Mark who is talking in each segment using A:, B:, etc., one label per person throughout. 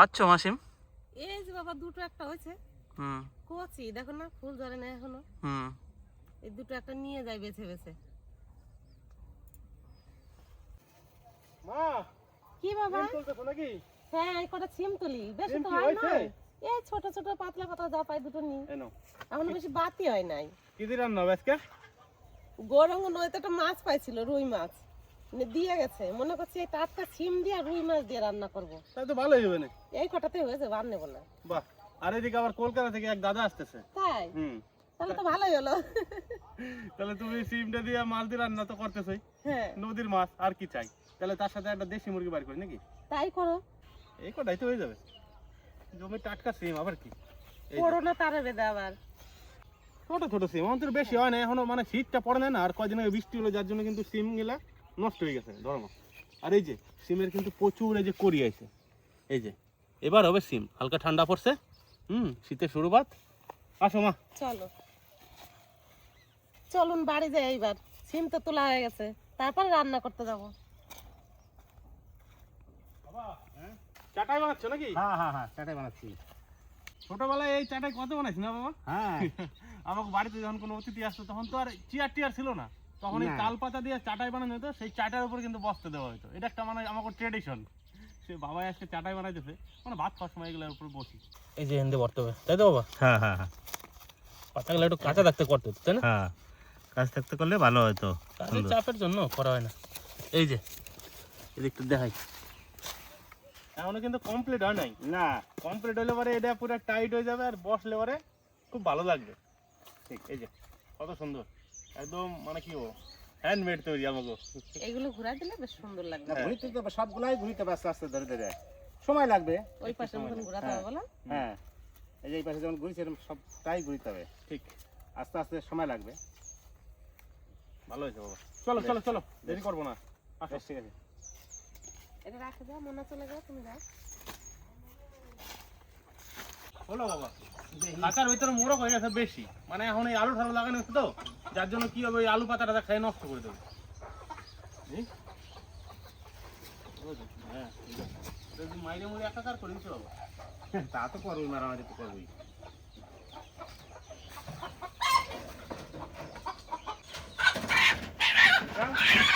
A: পাচ্ছ মাসিম?
B: এই যে বাবা দুটো একটা হয়েছে।
A: হুম।
B: কচি দেখো না ফুল ধরে না এখনও।
A: হুম।
B: এই দুটো একটা নিয়ে যায় বেছে বেছে।
C: মা!
B: কি বাবা?
C: সিম তুলতেছো নাকি?
B: হ্যাঁ এই কটা ছিম তুলি। বেশি তো হয় না এই ছোট ছোট পাতলা পাতলা যা পাই দুটো নি
C: এনো
B: এখনও বেশি বাতি হয় নাই।
C: কি রান্না হবে আজকে?
B: গৌরঙ্গ নদীতে একটা মাছ পাইছিল রুই মাছ। দিয়ে গেছে। মনে করছি এই টাটকা ছিম দিয়ে রুই মাছ দিয়ে রান্না করব।
C: তাই তো ভালোই হবে না
B: এই কটাতে হয়েছে বার নেব না।
C: বাহ আর এদিকে আবার কলকাতা থেকে এক দাদা আসতেছে।
B: তাই?
C: হুম।
B: তাহলে তো ভালোই হলো।
C: তাহলে তুমি সিমটা দিয়ে মাছ দিয়ে রান্না তো করতেছই।
B: হ্যাঁ।
C: নদীর মাছ আর কি চাই? তাহলে তার সাথে একটা দেশি মুরগি বাড়ি করি নাকি?
B: তাই করো।
C: এই কটাই তো হয়ে যাবে। জমি টাটকা সিম আবার কি? এই যে,
B: করো না তারে বেদে আবার।
C: ছোট ছোট সিম আমাদের বেশি হয় না এখনও মানে শীতটা পড়ে না না আর কয়দিন আগে বৃষ্টি হলো যার জন্য কিন্তু সিমগুলা। নষ্ট হয়ে গেছে ধরো আর এই যে সিমের কিন্তু প্রচুর এই যে করি আছে। এই যে এবার হবে সিম হালকা ঠান্ডা পড়ছে হুম শীতের শুরুবাত। আসো মা।
B: চলো। চলুন বাড়ি যাই এইবার সিম তো তোলা হয়ে গেছে তারপর রান্না করতে যাব।
C: চাটাই বানাচ্ছ নাকি?
D: হ্যাঁ হ্যাঁ হ্যাঁ চাটাই বানাচ্ছি।
C: ছোটবেলায় এই চাটাই কত বানাইছি না বাবা?
D: হ্যাঁ।
C: আমাকে বাড়িতে যখন কোনো অতিথি আসতো তখন তো আর চেয়ার টিয়ার ছিল না। তখন এই তাল পাতা দিয়ে চাটাই বানানো হতো সেই চাটার উপর কিন্তু বসতে দেওয়া হতো। এটা একটা মানে আমাকে ট্রেডিশন সে বাবাই আজকে চাটাই বানাইতেছে মানে ভাত খাওয়ার সময় এগুলোর উপর বসি।
A: এই যে হিন্দে পড়তে হবে তাই তো বাবা?
D: হ্যাঁ হ্যাঁ হ্যাঁ।
A: পাতাগুলো একটু কাঁচা থাকতে করতে হতো, তাই না?
D: হ্যাঁ কাজ থাকতে করলে ভালো হতো।
A: কাজের চাপের জন্য করা হয় না। এই যে এদিকটা দেখাই।
C: এখনও কিন্তু কমপ্লিট হয় নাই।
D: না।
C: কমপ্লিট হলে পরে এটা পুরো টাইট হয়ে যাবে আর বসলে পরে খুব ভালো লাগবে। ঠিক এই যে কত সুন্দর। একদম মানে কি হ্যান্ডমেড তৈরি আমাকে
B: এগুলো ঘুরাই দিলে বেশ সুন্দর লাগবে।
D: না, ঘুরিতে তো সবগুলাই ঘুরিতে হবে আস্তে আস্তে ধরে ধরে। সময় লাগবে।
B: ওই পাশে মতন ঘুরাতে হবে বলো।
D: হ্যাঁ। এই যে এই পাশে যেমন ঘুরিছে এরকম সবটাই ঘুরিতে হবে।
C: ঠিক।
D: আস্তে আস্তে সময় লাগবে।
C: ভালো হয়েছে বাবা। চলো চলো চলো। দেরি করব না। আসো।
D: ঠিক আছে।
B: এটা রাখে দাও মনে চলে যাও তুমি যাও
C: হলো বাবা। কাঁচার ভিতরে মোড়ক হয়ে গেছে বেশি। মানে এখন এই আলু ঠালু লাগানো হচ্ছে তো, যার জন্য কি হবে ওই আলু পাতাটা খেয়ে নষ্ট করে দেবে? হ্যাঁ মাইরে মুড়ে একাকার করে বাবা
D: তা তো করবই, মারামারি তো করবই।
C: মোরগটা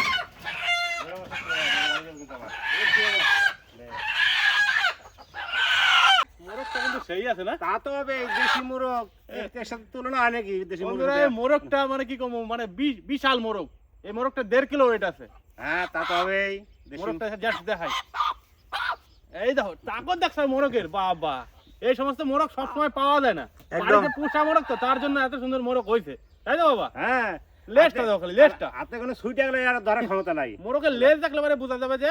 C: সেই আছে না?
D: তা তো হবে দেশি মোরগ। এর সাথে তুলনা হয় নাকি দেশি মোরগ
C: মোরগটা মানে কি কম? মানে বিশাল মোরগ। এই মোরগটা দেড় কিলো ওয়েট আছে।
D: হ্যাঁ তা তো হবেই।
C: মোরগটা জাস্ট দেখাই। এই দেখো তাকত দেখছ মোরগের? বাবা। এই সমস্ত মোরগ সবসময় পাওয়া যায় না। বাড়িতে পোষা মোরগ তো তার জন্য এত সুন্দর মোরগ হয়েছে। তাই তো বাবা?
D: হ্যাঁ।
C: লেজটা দেখো খালি লেজটা।
D: হাতে কোনো সুইটে গেলে আর ধরার ক্ষমতা নাই।
C: মোরগের লেজ দেখলে পরে বোঝা যাবে যে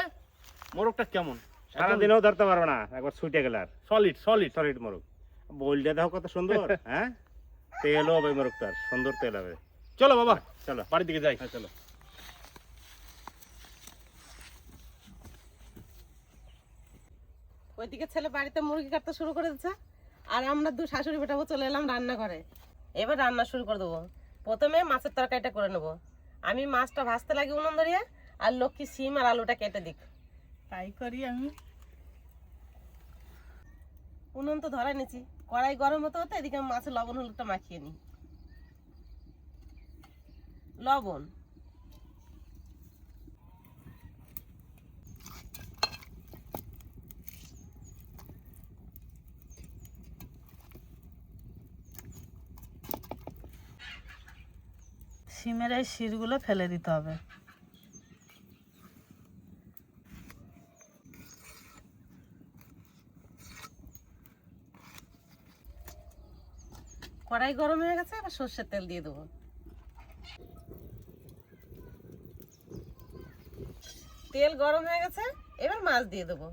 C: মোরগটা কেমন।
D: সারাদিনেও ধরতে পারব না। একবার গেলে আর
C: সলিড সলিড
D: সলিড মোরগ। বলটা দেখো কত সুন্দর হ্যাঁ? তেল হবে মোরগটার সুন্দর তেল হবে।
C: চলো বাবা
D: চলো।
C: বাড়ির দিকে যাই।
D: হ্যাঁ চলো।
B: ওইদিকে ছেলে বাড়িতে মুরগি কাটতে শুরু করে দিচ্ছে আর আমরা দু শাশুড়ি বেটাবো চলে এলাম রান্না করে এবার রান্না শুরু করে দেবো। প্রথমে মাছের তরকারিটা করে নেব। আমি মাছটা ভাজতে লাগি উনুন ধরিয়ে আর লক্ষ্মী সিম আর আলুটা কেটে দিক। তাই করি আমি। উনুন তো ধরে নিচ্ছি কড়াই গরম হতে হতে এদিকে আমি মাছের লবণ, হলুদটা মাখিয়ে নিই। লবণ।
E: সিমের এই শিরগুলো ফেলে দিতে হবে।
B: কড়াই গরম হয়ে গেছে, এবার সর্ষের তেল দিয়ে দেবো। তেল গরম হয়ে গেছে, এবার মাছ দিয়ে দেবো।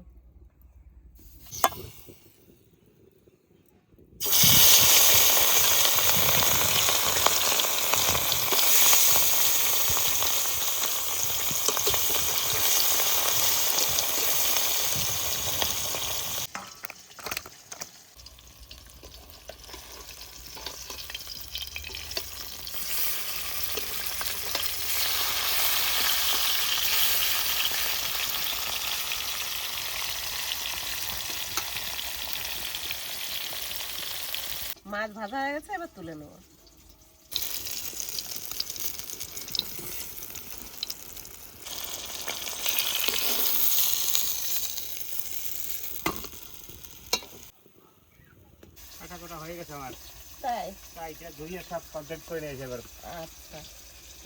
B: মাছ ভাজা হয়ে গেছে এবার তুলে নেব।
D: কাটা কোটা হয়ে গেছে আমার।
B: তাই?
D: তাই এটা ধুয়ে সব কমপ্লিট করে নিয়েছে এবার।
B: আচ্ছা।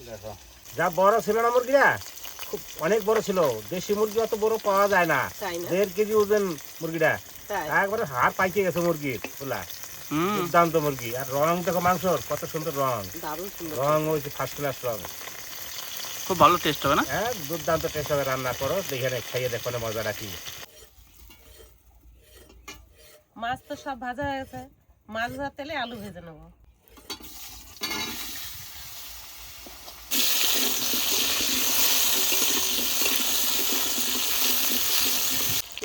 D: দেখো যা বড় ছিল না মুরগিটা? খুব অনেক বড় ছিল। দেশি মুরগি অত বড় পাওয়া যায় না। দেড় কেজি ওজন মুরগিটা। একবারে হাড় পাইকে গেছে মুরগির খোলা দুর্দান্ত মুরগি। আর রং দেখো মাংসর কত সুন্দর রং।
B: দারুণ সুন্দর।
D: রং হয়েছে ফার্স্ট ক্লাস রং।
A: খুব ভালো টেস্ট হবে না?
D: হ্যাঁ দুর্দান্ত টেস্ট হবে রান্না করো দেখে নে, খাইয়ে দেখো না মজা রাখি
B: মাছ তো সব ভাজা হয়ে গেছে। মাছ ভাজার তেলে আলু ভেজে নেব।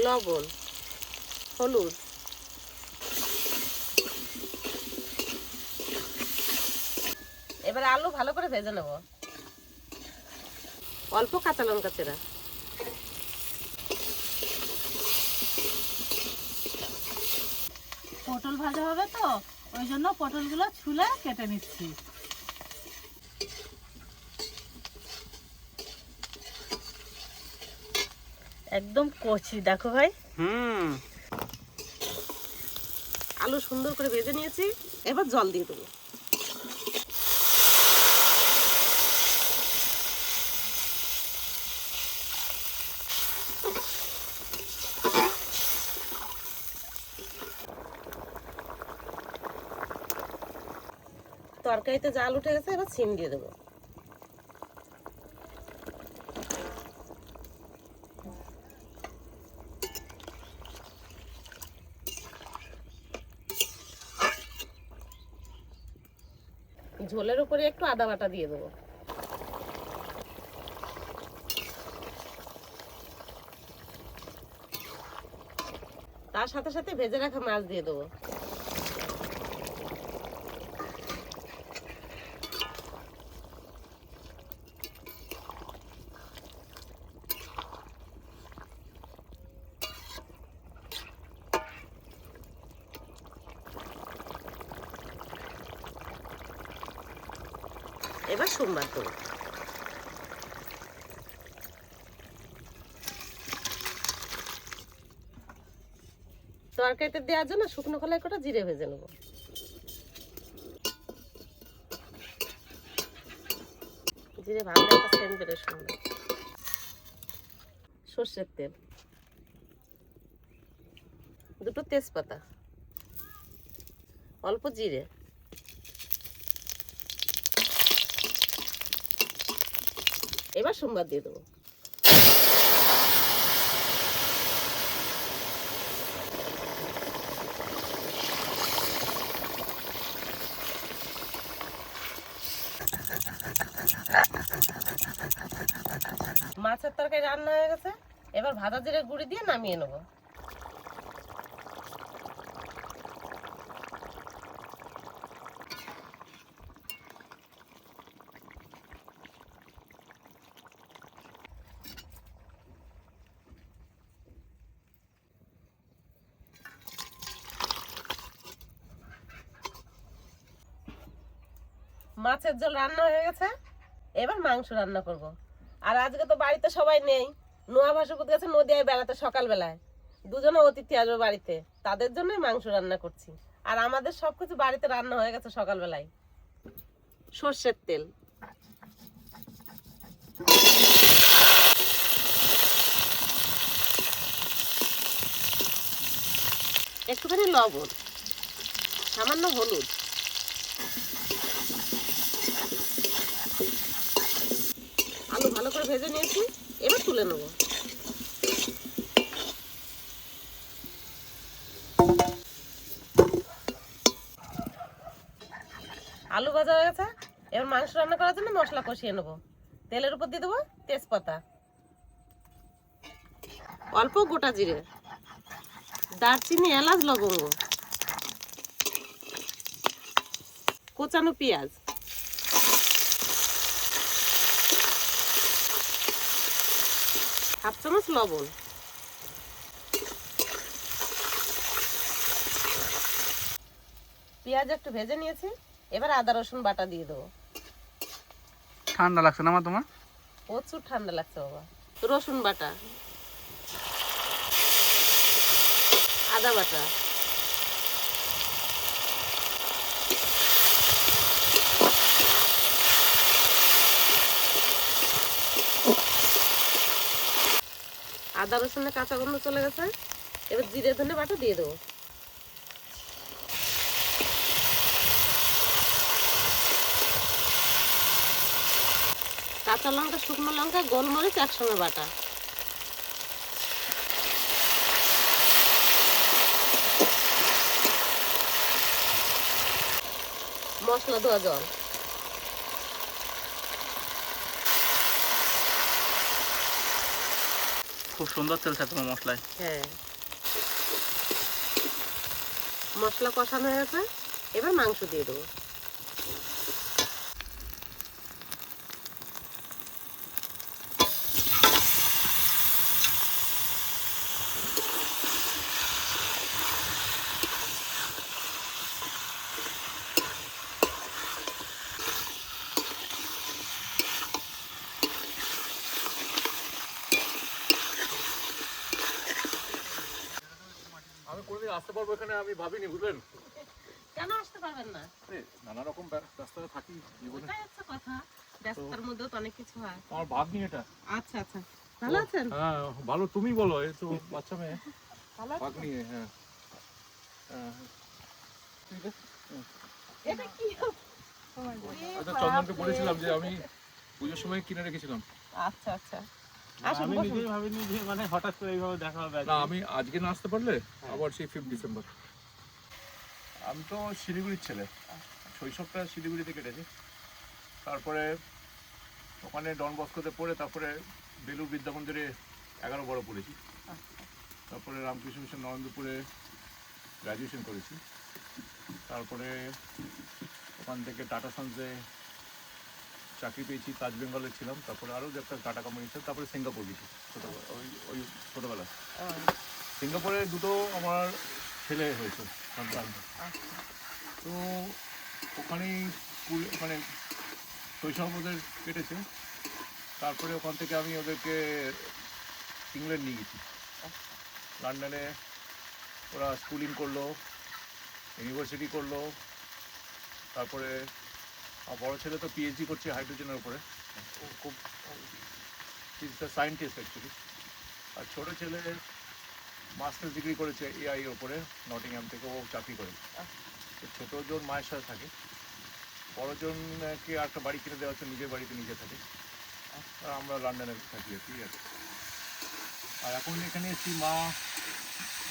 B: লবণ হলুদ। এবার আলু ভালো করে ভেজে নেব। অল্প কাঁচা লঙ্কা চেরা।
E: পটল ভাজা হবে তো ওই জন্য পটলগুলো ছুলে কেটে নিচ্ছি। একদম কচি দেখো ভাই।
A: হুম।
B: আলু সুন্দর করে ভেজে নিয়েছি এবার জল দিয়ে দেবো। তরকারিতে জাল উঠে গেছে, এবার সিম দিয়ে দেবো। ঝোলের উপরে একটু আদা বাটা দিয়ে দেবো। তার সাথে সাথে ভেজে রাখা মাছ দিয়ে দেবো। এবার সোমবার দেবো তরকারিতে দেওয়ার জন্য শুকনো কলাই কটা জিরে ভেজে নেব। জিরে ভাজলে একটা সেন্ট বেরো সুন্দর সর্ষের তেল। দুটো তেজপাতা। অল্প জিরে। এবার সোমবার দিয়ে দেবো। মাছের তরকারি রান্না হয়ে গেছে। এবার ভাজা জিরে গুঁড়ি দিয়ে নামিয়ে নেব। মাছের ঝোল রান্না হয়ে গেছে। এবার মাংস রান্না করব। আর আজকে তো বাড়িতে সবাই নেই। নোয়া ভাসুকুত গেছে নদিয়ায় বেড়াতে সকালবেলায়। দুজনে অতিথি আসবে বাড়িতে। তাদের জন্যই মাংস রান্না করছি। আর আমাদের সবকিছু বাড়িতে রান্না হয়ে গেছে সকালবেলায়। সর্ষের তেল। একটুখানি লবণ, সামান্য হলুদ আলু ভালো করে ভেজে নিয়েছি, এবার তুলে নেব। আলু ভাজা হয়ে গেছে, এবার মাংস রান্না করার জন্য মশলা কষিয়ে নেব। তেলের উপর দিয়ে দেবো তেজপাতা। অল্প গোটা জিরে। দারচিনি, এলাচ, লবঙ্গ। কোচানো পেঁয়াজ। হাফ চামচ লবণ। পেঁয়াজ একটু ভেজে নিয়েছি এবার আদা রসুন বাটা দিয়ে দেবো।
A: ঠান্ডা লাগছে না মা তোমার?
B: প্রচুর ঠান্ডা লাগছে বাবা। রসুন বাটা। আদা বাটা। আদা, রসুনের কাঁচা গন্ধ চলে গেছে। এবার জিরে, ধনে বাটা দিয়ে দেবো। কাঁচা লঙ্কা, শুকনো লঙ্কা, গোলমরিচ, একসঙ্গে বাটা। মশলা ধোয়া জল।
A: খুব সুন্দর তেল তোমার মশলায়।
B: হ্যাঁ। মশলা কষানো হয়ে গেছে এবার মাংস দিয়ে দেবো
F: আমি কোনোদিন আসতে পারব এখানে আমি ভাবিনি বুঝলেন?
B: কেন আসতে পারবেন না?
F: নানা রকম ব্য- ব্যস্ততা থাকি জীবনে।
B: কথা। ব্যস্ততার মধ্যেও তো অনেক কিছু হয়।
F: আমার ভাব নিয়ে এটা।
B: আচ্ছা আচ্ছা। ভালো আছেন?
F: হ্যাঁ ভালো তুমি বলো এই তো বাচ্চা মেয়ে।
B: ভালো
F: ভাগ নিয়ে হ্যাঁ। হ্যাঁ, হ্যাঁ।
B: এটা কি?
F: আচ্ছা চন্দনকে বলেছিলাম যে আমি পুজোর সময় কিনে রেখেছিলাম।
B: আচ্ছা আচ্ছা। আসুন
C: আমি নিজেই ভাবিনি যে মানে হঠাৎ করে এইভাবে দেখা হবে
F: না আমি আজকে না আসতে পারলে আবার সেই ফিফথ ডিসেম্বর আমি তো শিলিগুড়ির ছেলে। শৈশবটা শিলিগুড়িতে কেটেছি। তারপরে ওখানে ডন বস্কোতে পড়ে তারপরে বেলুর বিদ্যা মন্দিরে এগারো বড় পড়েছি। তারপরে রামকৃষ্ণ মিশন নরেন্দ্রপুরে গ্র্যাজুয়েশন করেছি। তারপরে ওখান থেকে টাটা সন্সে চাকরি পেয়েছি তাজ বেঙ্গলে ছিলাম তারপরে আরও একটা টাটা কোম্পানি ছিল তারপরে সিঙ্গাপুর গেছি ছোটোবেলা ওই ওই ছোটোবেলা। সিঙ্গাপুরে দুটো আমার ছেলে হয়েছে সন্তান তো ওখানেই স্কুল মানে শৈশব ওদের কেটেছে তারপরে ওখান থেকে আমি ওদেরকে ইংল্যান্ড নিয়ে গেছি। লন্ডনে ওরা স্কুলিং করল ইউনিভার্সিটি করল তারপরে আমার বড় ছেলে তো পিএইচডি করছে হাইড্রোজেনের উপরে। খুব সায়েন্টিস্ট অ্যাকচুয়ালি আর ছোটো ছেলে মাস্টার্স ডিগ্রি করেছে এআই এর উপরে নটিংহাম থেকে, ও চাকরি করে। তো ছোটো জন মায়ের সাথে থাকে। বড় জনকে একটা বাড়ি কিনে দেওয়া হচ্ছে, নিজের বাড়িতে নিজে থাকে। আর আমরা লন্ডনে থাকি, আর কি, আর এখন এখানে এসেছি মা,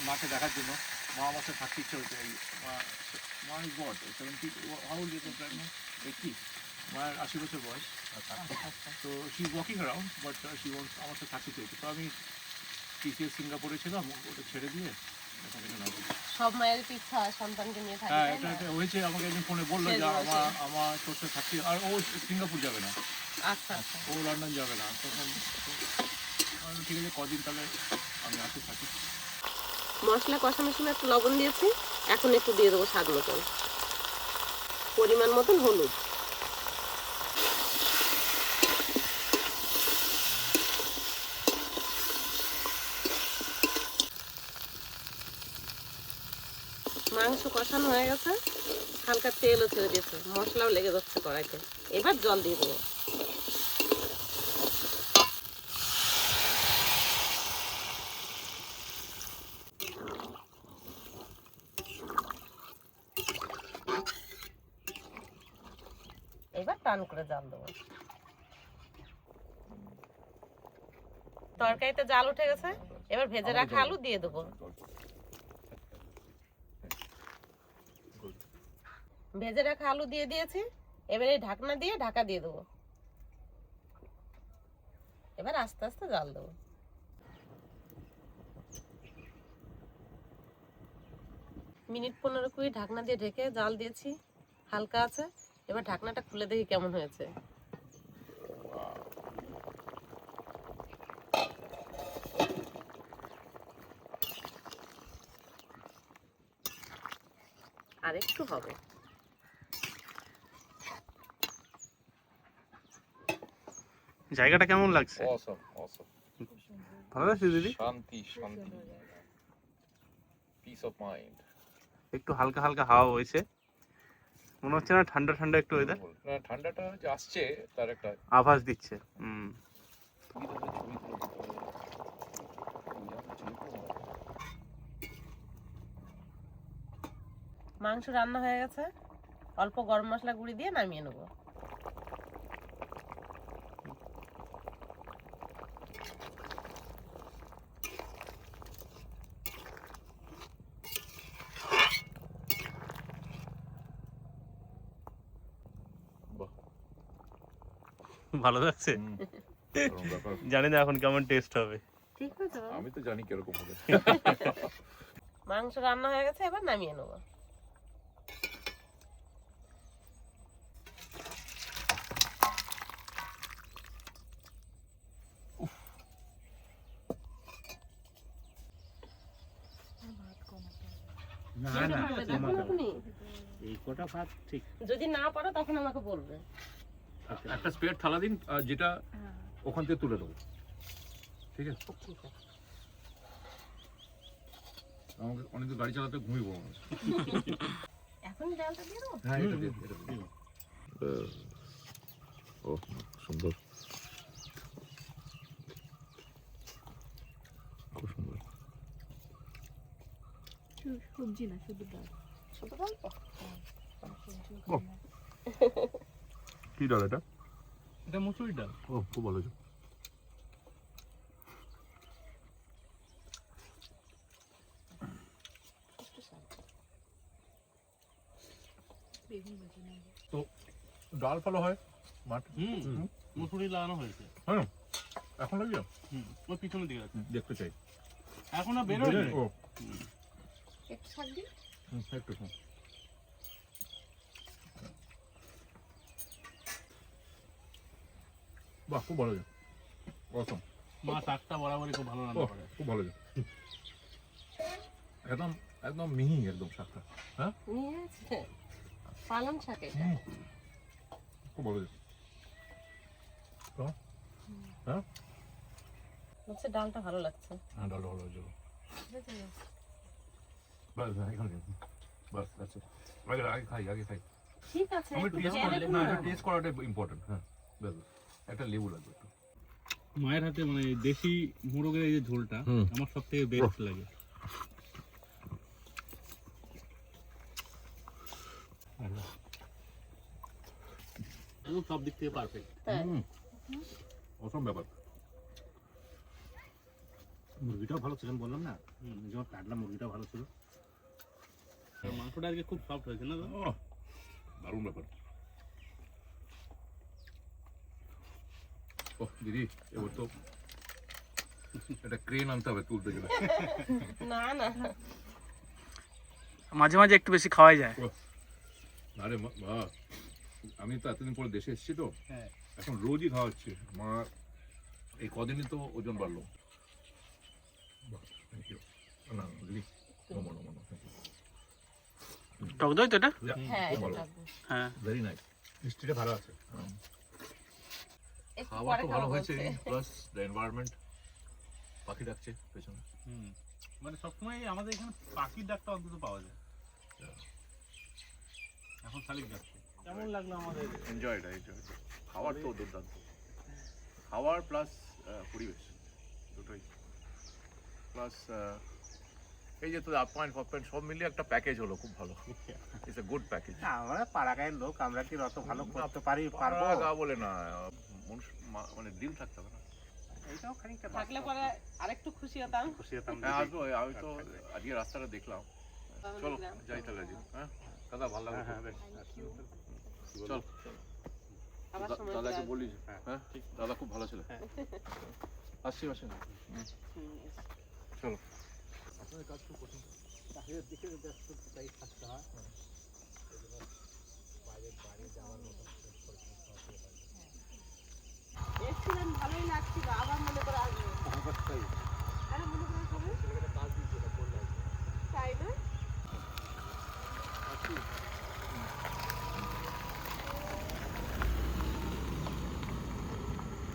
F: মাকে দেখার জন্য। মা আমার সাথে থাকতে ইচ্ছে হচ্ছে এই মা মা is but seventy how is eighty মায়ের আশি বছর বয়স। তো she walking around but she wants আমার সাথে থাকতে চেয়েছে তো আমি টিসিএস সিঙ্গাপুরে ছিলাম ওটা ছেড়ে দিয়ে।
B: সব মায়ের ইচ্ছা সন্তানকে নিয়ে থাকে
F: হ্যাঁ এটা হয়েছে আমাকে ফোনে বলল যে আমার আমার তোর সাথে থাকতে আর ও সিঙ্গাপুর যাবে না।
B: আচ্ছা আচ্ছা।
F: ও লন্ডন যাবে না। তখন ঠিক আছে কদিন তাহলে আমি আসি থাকি।
B: মশলা কষানোর সময় একটু লবণ দিয়েছি এখন একটু দিয়ে দেবো স্বাদ মতন। পরিমাণ মতন হলুদ। মাংস কষানো হয়ে গেছে। হালকা তেলও ছেড়ে দিয়েছে। মশলাও লেগে যাচ্ছে কড়াইতে। এবার জল দিয়ে দেবো এবার টান করে জাল দেবো। তরকারিতে জাল উঠে গেছে, এবার ভেজে রাখা আলু দিয়ে দেবো। ভেজে রাখা আলু দিয়ে দিয়েছি, এবার এই ঢাকনা দিয়ে ঢাকা দিয়ে দেবো। এবার আস্তে আস্তে জাল দেবো। মিনিট পনেরো কুড়ি ঢাকনা দিয়ে ঢেকে জাল দিয়েছি, হালকা আছে। এবার ঢাকনাটা খুলে দেখি কেমন হয়েছে। আর একটু হবে।
C: জায়গাটা কেমন লাগছে? ভালো দিদি?
G: পিস অফ
C: একটু হালকা হালকা হাওয়া হয়েছে মনে হচ্ছে না ঠান্ডা ঠান্ডা একটু ওয়েদার
G: না ঠান্ডাটা যে আসছে তার একটা
C: আভাস দিচ্ছে হুম।
B: মাংস রান্না হয়ে গেছে। অল্প গরম মশলা গুঁড়ি দিয়ে নামিয়ে নেব।
C: ভালো লাগছে? জানি না এখন কেমন টেস্ট হবে।
B: ঠিক আছে
G: আমি তো জানি কীরকম হবে।
B: মাংস রান্না হয়ে গেছে এবার নামিয়ে নেব।
D: না না
B: ভাজা দেখো না তুমি?
D: এই কটা ভাত ঠিক।
B: যদি না পারো তখন আমাকে বলবে।
F: একটা স্পেয়ার থালা দিন আর যেটা ওখান থেকে তুলে দেবো। ঠিক আছে? আমাকে অনেক গাড়ি চালাতে ঘুমিয়ে
B: ডালটা দিয়ে দেবো?
F: হ্যাঁ এটা দিয়ে এটা দিয়ে
G: ও সুন্দর। খুব সুন্দর।
E: সবজি না শুধু ডাল।
B: শুধু ডাল? তো?
G: কি ডাল এটা?
C: এটা মুসুরি ডাল।
G: ও খুব ভালো হয়েছে।
F: ডাল ফলো হয় মাঠ
C: হুম মুসুরি লাগানো হয়েছে।
F: হ্যাঁ। এখন লাগবে
C: হুম ওই পিছনের দিকে আছে
F: দেখতে চাই।
C: এখনও বেরোয়নি?
F: ও।
B: একটু শাক দিই
F: হুম, একটু বাহ খুব ভালো অসম
C: মা শাকটা বরাবরই খুব ভালো রান্না করে।
F: খুব ভালো একদম একদম মিহি একদম শাকটা হ্যাঁ?
B: নিয়ে আছে? পালং শাক এটা?
F: খুব ভালো হ্যাঁ?
B: হচ্ছে ডালটা ভালো লাগছে।
F: হ্যাঁ ডালটা ভালো হয়েছে বাস হ্যাঁ, এখানে বাস আচ্ছা। আগে আগে খাই আগে খাই।
B: ঠিক আছে
F: আমি টেস্ট করাটা ইম্পর্টেন্ট হ্যাঁ। ব্যাস। একটা লেবু লাগবে একটু।
C: মায়ের হাতে মানে দেশি মোরগের এই যে ঝোলটা আমার সব থেকে বেস্ট লাগে। সব দিক থেকে পারফেক্ট
B: হ্যাঁ।
F: অসম ব্যাপার।
D: মুরগিটাও ভালো ছিল বললাম না? যখন কাটলাম মুরগিটাও ভালো ছিল।
C: মাংসটা আজকে খুব সফট হয়েছে না
F: দারুণ ব্যাপার। ও দিদি এবার তো একটা ক্রেন আনতে হবে তুলতে গেলে।
B: না না।
H: মাঝে মাঝে একটু বেশি খাওয়াই যায়।
F: আরে মা মা, আমি তো এতদিন পরে দেশে এসেছি তো।
C: হ্যাঁ।
F: এখন রোজই খাওয়া হচ্ছে মা এই কদিনই তো ওজন বাড়লো। বাহ, thank you. না দিদি নমো নমো নমো
H: টক দই তো এটা?
B: হ্যাঁ এটা।
H: হ্যাঁ।
F: ভেরি নাইস মিষ্টিটা ভালো আছে। খাবার তো ভালো হয়েছে প্লাস দ্য এনভায়রনমেন্ট পাখি ডাকছে পেছনে।
C: হুম মানে সবসময় আমাদের এখানে পাখির ডাকটা অন্তত পাওয়া যায়। এখন শালিক ডাকছে। কেমন লাগল আমাদের?
F: এনজয় এটা এনজয় খাবার তো দুর্দান্ত। খাবার প্লাস পরিবেশ দুটোই। প্লাস এই যে তো আপ পয়েন্ট ফপ পয়েন্ট সব মিলিয়ে একটা প্যাকেজ হলো খুব ভালো। ইটস এ গুড প্যাকেজ
D: আমরা পাড়াগাঁয়ের লোক আমরা কি অত ভালো করতে পারি পারব?
F: গা বলে না মানুষ মানে দিল থাকতে হবে না।
B: থাকলে পরে আরেকটু খুশি হতাম।
D: খুশি হতাম।
F: হ্যাঁ, আসব। আমি তো আজকে রাস্তাটা দেখলাম। চলো যাই তাহলে হ্যাঁ? দাদা ভালো লাগবে
D: হ্যাঁ,
F: হ্যাঁ,
D: আচ্ছা,
F: চল। দাদাকে বলিস। হ্যাঁ। দাদা খুব ভালো ছিল। আসছি আসে না। চলো।
D: এসেছিলেন ভালোই লাগছিল আবার মনে করে আসবেন মনে করে আসবেন তাই না?